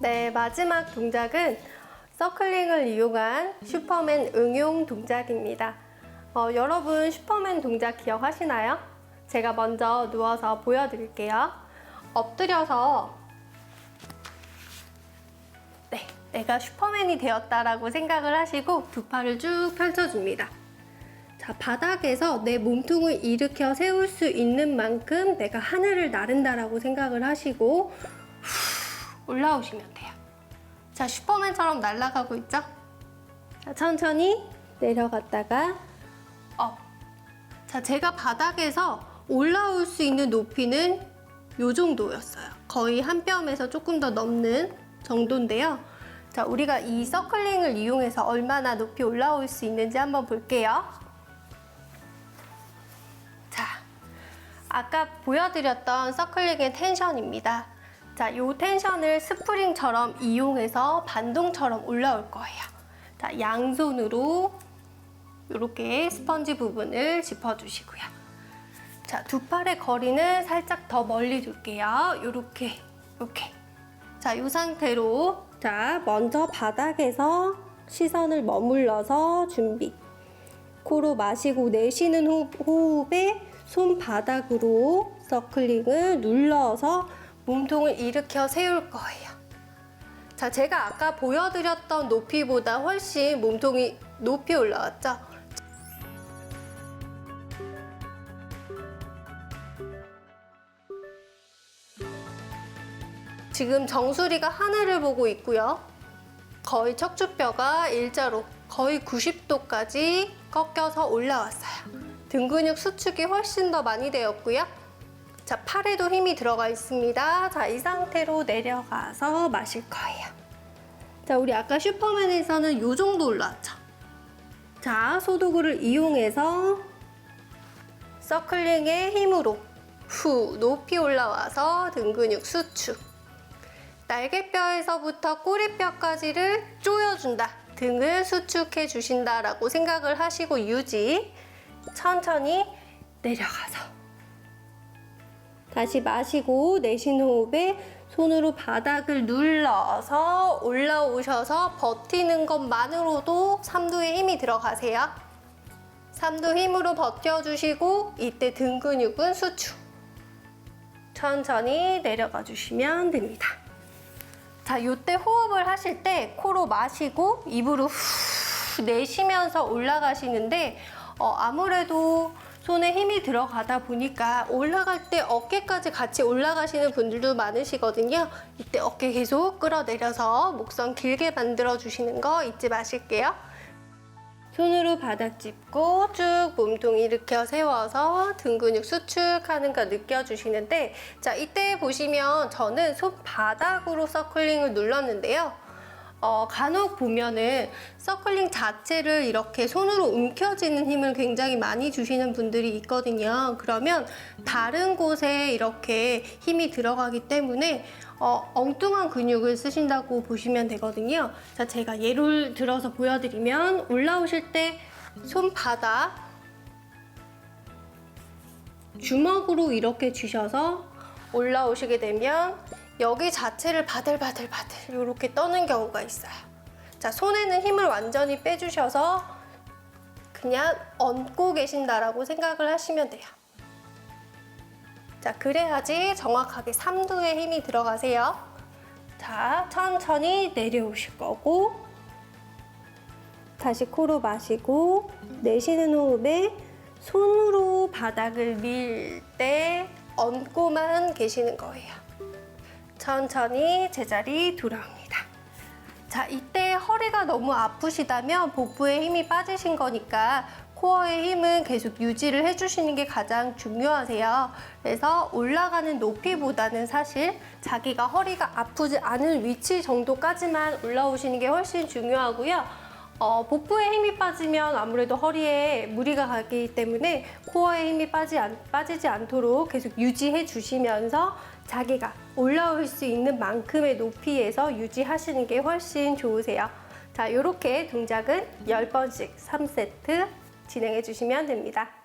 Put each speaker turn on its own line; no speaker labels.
네, 마지막 동작은 서클링을 이용한 슈퍼맨 응용 동작입니다. 어, 여러분 슈퍼맨 동작 기억하시나요? 제가 먼저 누워서 보여드릴게요. 엎드려서 네, 내가 슈퍼맨이 되었다라고 생각을 하시고 두 팔을 쭉 펼쳐줍니다. 자, 바닥에서 내 몸통을 일으켜 세울 수 있는 만큼 내가 하늘을 나른다라고 생각을 하시고 후, 올라오시면 돼요. 자, 슈퍼맨처럼 날아가고 있죠? 자, 천천히 내려갔다가 업. 자, 제가 바닥에서 올라올 수 있는 높이는 요 정도였어요. 거의 한 뼘에서 조금 더 넘는 정도인데요. 자, 우리가 이 서클링을 이용해서 얼마나 높이 올라올 수 있는지 한번 볼게요. 자, 아까 보여드렸던 서클링의 텐션입니다. 자, 요 텐션을 스프링처럼 이용해서 반동처럼 올라올 거예요. 자, 양손으로 이렇게 스펀지 부분을 짚어주시고요. 자, 두 팔의 거리는 살짝 더 멀리 둘게요. 요렇게, 요렇게. 자, 이 상태로. 자, 먼저 바닥에서 시선을 머물러서 준비. 코로 마시고 내쉬는 호- 호흡에 손바닥으로 서클링을 눌러서 몸통을 일으켜 세울 거예요. 자, 제가 아까 보여드렸던 높이보다 훨씬 몸통이 높이 올라왔죠? 지금 정수리가 하늘을 보고 있고요. 거의 척추뼈가 일자로 거의 90도까지 꺾여서 올라왔어요. 등 근육 수축이 훨씬 더 많이 되었고요. 자, 팔에도 힘이 들어가 있습니다. 자, 이 상태로 내려가서 마실 거예요. 자, 우리 아까 슈퍼맨에서는 이 정도 올라왔죠. 자, 소도구를 이용해서 서클링의 힘으로 후 높이 올라와서 등 근육 수축. 날개뼈에서부터 꼬리뼈까지를 조여준다. 등을 수축해 주신다라고 생각을 하시고 유지. 천천히 내려가서. 다시 마시고 내쉬는 호흡에 손으로 바닥을 눌러서 올라오셔서 버티는 것만으로도 삼두에 힘이 들어가세요. 삼두 힘으로 버텨주시고 이때 등 근육은 수축. 천천히 내려가 주시면 됩니다. 자, 요때 호흡을 하실 때 코로 마시고 입으로 후 내쉬면서 올라가시는데 어, 아무래도 손에 힘이 들어가다 보니까 올라갈 때 어깨까지 같이 올라가시는 분들도 많으시거든요. 이때 어깨 계속 끌어내려서 목선 길게 만들어 주시는 거 잊지 마실게요. 손으로 바닥 짚고 쭉 몸통 일으켜 세워서 등 근육 수축하는 거 느껴주시는데 자 이때 보시면 저는 손바닥으로 서클링을 눌렀는데요. 어, 간혹 보면은 서클링 자체를 이렇게 손으로 움켜쥐는 힘을 굉장히 많이 주시는 분들이 있거든요. 그러면 다른 곳에 이렇게 힘이 들어가기 때문에 어, 엉뚱한 근육을 쓰신다고 보시면 되거든요. 자, 제가 예를 들어서 보여드리면 올라오실 때 손바닥 주먹으로 이렇게 주셔서 올라오시게 되면 여기 자체를 바들바들바들 이렇게 떠는 경우가 있어요. 자, 손에는 힘을 완전히 빼주셔서 그냥 얹고 계신다라고 생각을 하시면 돼요. 자, 그래야지 정확하게 삼두에 힘이 들어가세요. 자, 천천히 내려오실 거고, 다시 코로 마시고, 내쉬는 호흡에 손으로 바닥을 밀 때 얹고만 계시는 거예요. 천천히 제자리 돌아옵니다. 자, 이때 허리가 너무 아프시다면 복부에 힘이 빠지신 거니까 코어의 힘은 계속 유지를 해주시는 게 가장 중요하세요. 그래서 올라가는 높이보다는 사실 자기가 허리가 아프지 않은 위치 정도까지만 올라오시는 게 훨씬 중요하고요. 어, 복부에 힘이 빠지면 아무래도 허리에 무리가 가기 때문에 코어에 힘이 빠지 않, 빠지지 않도록 계속 유지해 주시면서 자기가 올라올 수 있는 만큼의 높이에서 유지하시는 게 훨씬 좋으세요. 자, 이렇게 동작은 10번씩 3세트 진행해 주시면 됩니다.